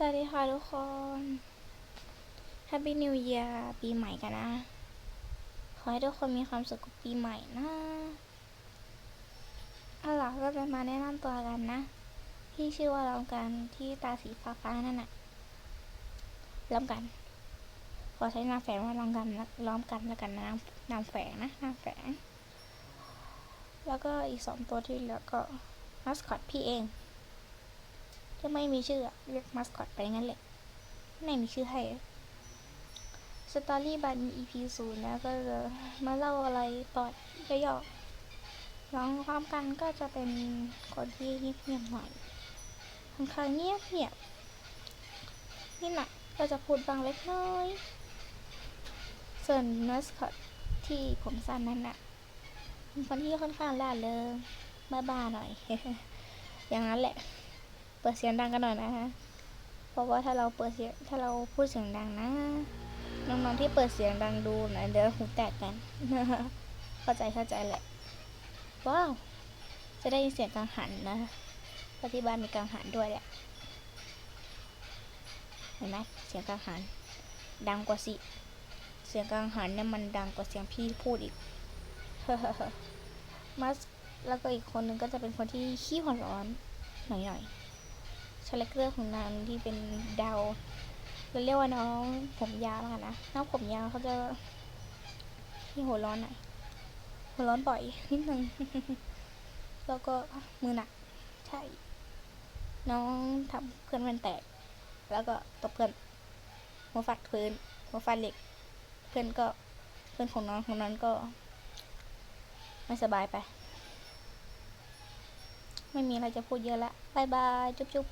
สวัสดีค่ะทุกคน Happy New Year ปีใหม่กันนะ ขอให้ทุกคนมีความสุขกับปีใหม่นะเอาล่ะก็จะมาแนะนำตัวกันนะ ที่ชื่อว่าลอมกันที่ตาสีฟ้าฟ้าๆนั่นน่ะลอมกัน ขอใช้นามแฝงว่าลอมกันนะล้อมกันแล้วกันนะนามนามแฝงนะนามแฝง แล้วก็อีกสองตัวที่เหลือก็มัสคอตพี่เอง จะไม่มีชื่อเรียกมัสคอตไปงั้นแหละไม่มีชื่อให้สตอรี่บัน EP ศูนย์นะก็จะมาเล่าอะไรตอนย่อๆร้องความกันก็จะเป็นคนที่เงียบๆหน่อยค่อนข้างเงียบเงียบนี่นะก็จะพูดบางเล็กน้อย ส่วนมัสคอตที่ผมสั้นนั่นน่ะเป็นคนที่ค่อนข้างล่าเริงบ้าๆหน่อย อย่างนั้นแหละ เปิดเสียงดังกันหน่อยนะฮะ เพราะว่าถ้าเราเปิดเสียงถ้าเราพูดเสียงดังนะน้องๆที่เปิดเสียงดังดูนะเดี๋ยวหูแตกกันเข้าใจเข้าใจแหละว้าวจะได้ยินเสียงกังหันนะเพราะที่บ้านมีกังหันด้วยแหละเห็นไหมเสียงกังหัน ดังกว่าสิ เสียงกังหันเนี่ยมันดังกว่าเสียงพี่พูดอีกมัสแล้วก็อีกคนนึงก็จะเป็นคนที่ขี้หัวร้อนหน่อยๆ ชาเลคเตอร์ของนางที่เป็นดาวเราเรียกว่าน้องผมยาวแล้วกันะน้องผมยาวเขาจะที่หัวร้อนหน่อยหัวร้อนบ่อยนิดนึงแล้วก็มือหนักใช่ น้องทำเพื่อนมันแตก แล้วก็ตบเพื่อนหัวฟัดพื้นหัวฟัดเหล็ก เพื่อนก็เพื่อนของน้องของนั้นก็ ไม่สบายไป ไม่มีอะไรจะพูดเยอะละบายบาย จุ๊บจุ๊บ